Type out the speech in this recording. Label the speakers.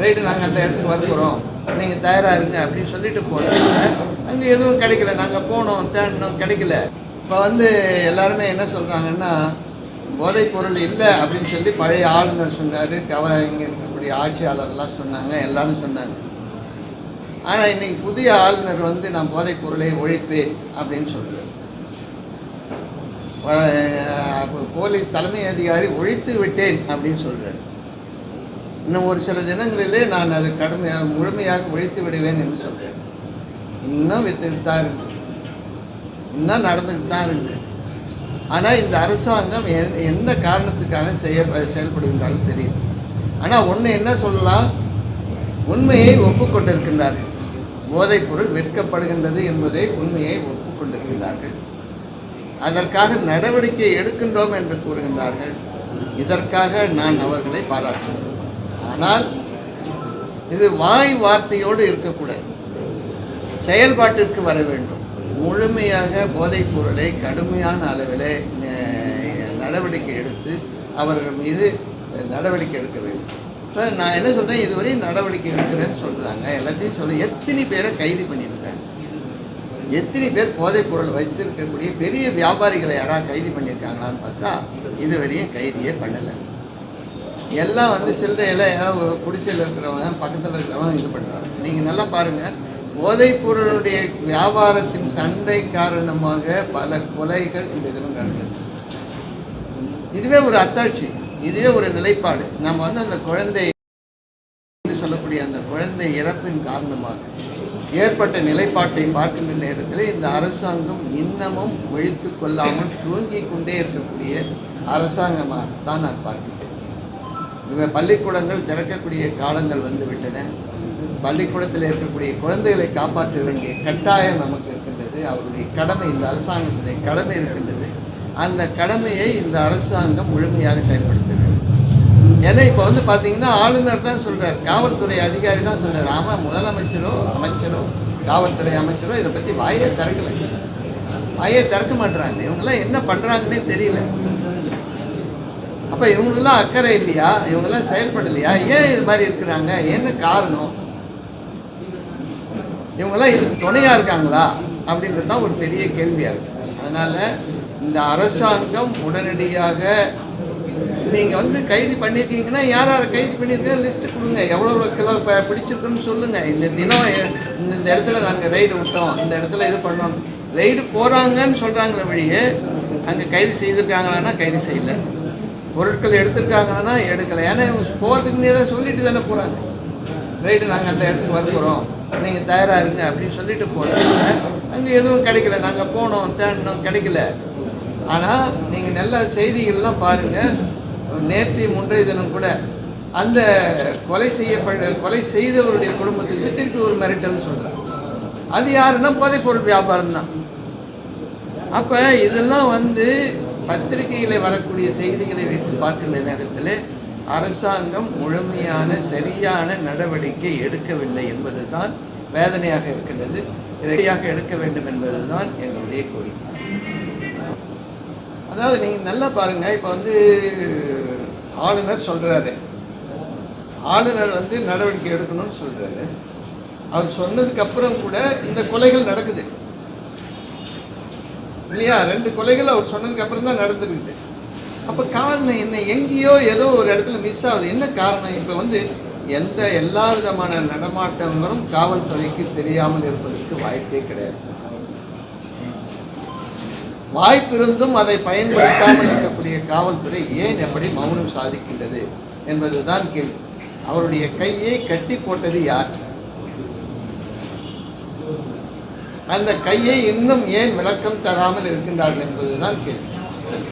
Speaker 1: Right நாங்கள் அந்த இடத்துக்கு வரப்போகிறோம் நீங்கள் தயாராக இருங்க அப்படின்னு சொல்லிட்டு போகிறோம் அங்கே எதுவும் கிடைக்கல. நாங்கள் போனோம் தேடினோம் கிடைக்கல. இப்போ வந்து எல்லாருமே என்ன சொல்கிறாங்கன்னா போதைப் பொருள் இல்லை அப்படின்னு சொல்லி பழைய ஆளுநர் சொன்னார். கவ இங்கே இருக்கக்கூடிய ஆட்சியாளர்லாம் சொன்னாங்க எல்லாரும் சொன்னாங்க. ஆனால் இன்னைக்கு புதிய ஆளுநர் வந்து நான் போதைப் பொருளை ஒழிப்பேன் அப்படின்னு சொல்கிறார் போலீஸ் தலைமை அதிகாரி ஒழித்து விட்டேன் அப்படின்னு சொல்கிறார் இன்னும் ஒரு சில தினங்களிலே நான் அதை கடுமையாக முழுமையாக ஒழித்து விடுவேன் என்று சொல்கிறேன் இன்னும் வித்துக்கிட்டு தான் இருக்குது இன்னும் நடந்துக்கிட்டு தான் இருக்குது ஆனால் இந்த அரசாங்கம் எ- எந்த காரணத்துக்காக செய்ய செயல்படுகின்றாலும் தெரியும். ஆனால் ஒன்று என்ன சொல்லலாம்? உண்மையை ஒப்புக்கொண்டிருக்கின்றார்கள். போதைப்பொருள் விற்கப்படுகின்றது என்பதை உண்மையை ஒப்புக்கொண்டிருக்கின்றார்கள். அதற்காக நடவடிக்கை எடுக்கின்றோம் என்று கூறுகின்றார்கள். இதற்காக நான் அவர்களை பாராட்டுகிறேன். ஆனால் இது வாய் வார்த்தையோடு இருக்கக்கூடாது. செயல்பாட்டிற்கு வர வேண்டும். முழுமையாக போதைப் பொருளை கடுமையான அளவில் நடவடிக்கை எடுத்து அவர்கள் மீது நடவடிக்கை எடுக்க வேண்டும். இப்போ நான் என்ன சொல்கிறேன் இதுவரை நடவடிக்கை எடுக்கிறேன்னு சொல்கிறாங்க எல்லாத்தையும் சொல்ல எத்தனை பேரை கைது பண்ணியிருக்காங்க? எத்தனை பேர் போதைப் பொருள் வைத்திருக்கக்கூடிய பெரிய வியாபாரிகளை யாராவது கைது பண்ணியிருக்காங்களான்னு பார்த்தா இதுவரையும் கைதியே பண்ணலை. எல்லாம் வந்து சில்லறையில் ஏதாவது குடிசையில் இருக்கிறவங்க பக்கத்தில் இருக்கிறவங்க இது பண்ணுறாங்க நீங்கள் நல்லா பாருங்கள் போதைப்பொருளுடைய வியாபாரத்தின் சண்டை காரணமாக பல கொலைகள் இந்த இதில் நடந்தது இதுவே ஒரு அத்தாட்சி இதுவே ஒரு நிலைப்பாடு. நம்ம வந்து அந்த குழந்தை என்று சொல்லக்கூடிய அந்த குழந்தை இறப்பின் காரணமாக ஏற்பட்ட நிலைப்பாட்டை பார்க்கின்ற நேரத்தில் இந்த அரசாங்கம் இன்னமும் ஒழித்து கொள்ளாமல் தூங்கிக் கொண்டே இருக்கக்கூடிய அரசாங்கமாக தான் நான் பார்க்கிறேன். பள்ளிக்கூடங்கள் திறக்கக்கூடிய காலங்கள் வந்து விட்டன பள்ளிக்கூடத்தில் இருக்கக்கூடிய குழந்தைகளை காப்பாற்ற வேண்டிய கட்டாயம் நமக்கு இருக்கின்றது. அவருடைய கடமை இந்த அரசாங்கத்துடைய கடமை இருக்கின்றது. அந்த கடமையை இந்த அரசாங்கம் முழுமையாக செயல்படுத்த வேண்டும். ஏன்னா இப்போ வந்து பார்த்தீங்கன்னா ஆளுநர் தான் சொல்கிறார் காவல்துறை அதிகாரி தான் சொல்கிறார் ஆமாம் முதலமைச்சரோ அமைச்சரோ காவல்துறை அமைச்சரோ இதை பற்றி வாயை திறக்கலை. வாயை திறக்க மாட்டுறாங்க இவங்கெல்லாம் என்ன பண்ணுறாங்கன்னே தெரியல. அப்போ இவங்கெல்லாம் அக்கறை இல்லையா? இவங்கெல்லாம் செயல்படலையா? ஏன் இது மாதிரி இருக்கிறாங்க? என்ன காரணம்? இவங்கெல்லாம் இதுக்கு துணையாக இருக்காங்களா? அப்படின்றது தான் ஒரு பெரிய கேள்வியாக இருக்கு. அதனால் இந்த அரசாங்கம் உடனடியாக நீங்கள் வந்து கைது பண்ணியிருக்கீங்கன்னா யார் யாரை கைது பண்ணியிருக்கீங்க லிஸ்ட்டு கொடுங்க. எவ்வளோ எவ்வளோ கிலோ இப்போ பிடிச்சிருக்குன்னு சொல்லுங்கள் இந்த தினம் இந்த இடத்துல நாங்கள் ரைடு விட்டோம். இந்த இடத்துல இது பண்ணோம். ரைடு போகிறாங்கன்னு சொல்கிறாங்களே வழியே அங்கே கைது செய்திருக்காங்களான்னா கைது செய்யலை. பொருட்கள் எடுத்திருக்காங்கன்னா எடுக்கலை. ஏன்னா இவங்க போகிறதுக்கு முன்னே தான் சொல்லிட்டு தானே போகிறாங்க ரைட்டு நாங்கள் அந்த இடத்துக்கு வரப்போகிறோம் நீங்கள் தயாராக இருங்க அப்படின்னு சொல்லிட்டு போகிறாங்க அங்கே எதுவும் கிடைக்கல. நாங்கள் போனோம் தேடினோம் கிடைக்கல. ஆனால் நீங்கள் நல்ல செய்திகள்லாம் பாருங்கள் நேற்று முன்றைய தினம் கூட அந்த கொலை செய்யப்பட்ட கொலை செய்தவருடைய குடும்பத்துக்கு திருப்பி ஒரு மிரட்டல்னு சொல்கிறாங்க அது யாருன்னா போதைப்பொருள் வியாபாரம் தான் அப்போ இதெல்லாம் வந்து பத்திரிகையில் வரக்கூடிய செய்திகளை வைத்து பார்க்கின்ற நேரத்தில் அரசாங்கம் முழுமையான சரியான நடவடிக்கை எடுக்கவில்லை என்பதுதான் வேதனையாக இருக்கின்றது. இதை எடுக்க வேண்டும் என்பதுதான் எங்களுடைய கோரிக்கை. அதாவது நீங்கள் நல்லா பாருங்க இப்போ வந்து ஆளுநர் சொல்றாரு. ஆளுநர் வந்து நடவடிக்கை எடுக்கணும்னு சொல்றாரு. அவர் சொன்னதுக்கு அப்புறம் கூட இந்த கொலைகள் நடக்குது. இல்லையா? ரெண்டு கொலைகள் அவர் சொன்னதுக்கு அப்புறம் தான் நடந்துருக்குது. அப்போ காரணம் என்ன? எங்கேயோ ஏதோ ஒரு இடத்துல மிஸ் ஆகுது. என்ன காரணம்? இப்போ வந்து எந்த எல்லா விதமான நடமாட்டங்களும் காவல்துறைக்கு தெரியாமல் இருப்பதற்கு வாய்ப்பே கிடையாது. வாய்ப்பிருந்தும் அதை பயன்படுத்தாமல் இருக்கக்கூடிய காவல்துறை ஏன் எப்படி மௌனம் சாதிக்கின்றது என்பதுதான் கேள்வி. அவருடைய கையை கட்டி போட்டது யார்? அந்த கையை இன்னும் ஏன் விளக்கம் தராமல் இருக்கின்றார்கள் என்பதுதான் கேள்வி.